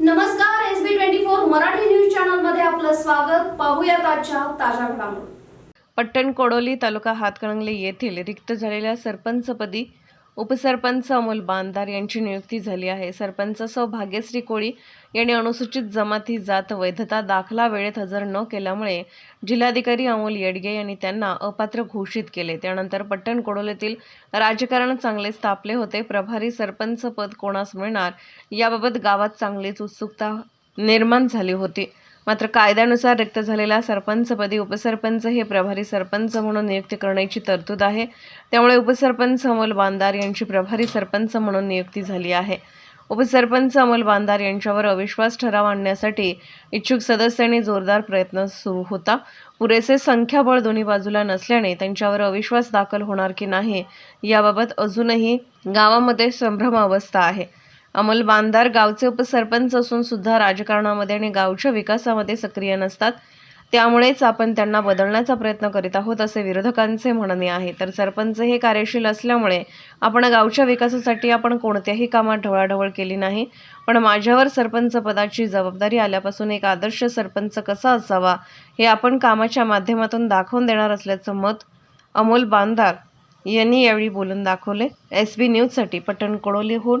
नमस्कार S B twenty four Marathi news चॅनलमध्ये आपलं स्वागत. पाहूया आजच्या ताज्या घडामोडी. पट्टण कोडोली तालुका हातकणंगले येथील रिक्त झालेल्या सरपंचपदी उपसरपंच अमोल बांधार यांची नियुक्ती झाली आहे. सरपंच सौ भाग्यश्री कोळी यांनी अनुसूचित जमाती जात वैधता दाखला वेळेत हजर न केल्यामुळे जिल्हाधिकारी अमोल येडगे यांनी त्यांना अपात्र घोषित केले. त्यानंतर पट्टण कोडोलीतील राजकारण चांगलेच तापले होते. प्रभारी सरपंच पद कोणास मिळणार याबाबत गावात चांगलीच उत्सुकता निर्माण झाली होती. मात्र कायद्यानुसार रिक्त झालेल्या सरपंचपदी उपसरपंच हे प्रभारी सरपंच म्हणून नियुक्ती करण्याची तरतूद आहे. त्यामुळे उपसरपंच अमोल बांदार यांची प्रभारी सरपंच म्हणून नियुक्ती झाली आहे. उपसरपंच अमोल बांदार यांच्यावर अविश्वास ठराव आणण्यासाठी इच्छुक सदस्यांनी जोरदार प्रयत्न सुरू होता. पुरेसे संख्याबळ दोन्ही बाजूला नसल्याने त्यांच्यावर अविश्वास दाखल होणार की नाही याबाबत अजूनही गावामध्ये संभ्रमावस्था आहे. अमोल बांधार गावचे उपसरपंच असून सुद्धा राजकारणामध्ये आणि गावच्या विकासामध्ये सक्रिय नसतात. त्यामुळेच आपण त्यांना बदलण्याचा प्रयत्न करीत आहोत असे विरोधकांचे म्हणणे आहे. तर सरपंच हे कार्यशील असल्यामुळे आपण गावच्या विकासासाठी आपण कोणत्याही कामात ढवळाढवळ केली नाही. पण माझ्यावर सरपंच पदाची जबाबदारी आल्यापासून एक आदर्श सरपंच कसा असावा हे आपण कामाच्या माध्यमातून दाखवून देणार असल्याचं मत अमोल बांधार यांनी यावेळी बोलून दाखवले. एस बी न्यूजसाठी पटण कोडोलीहून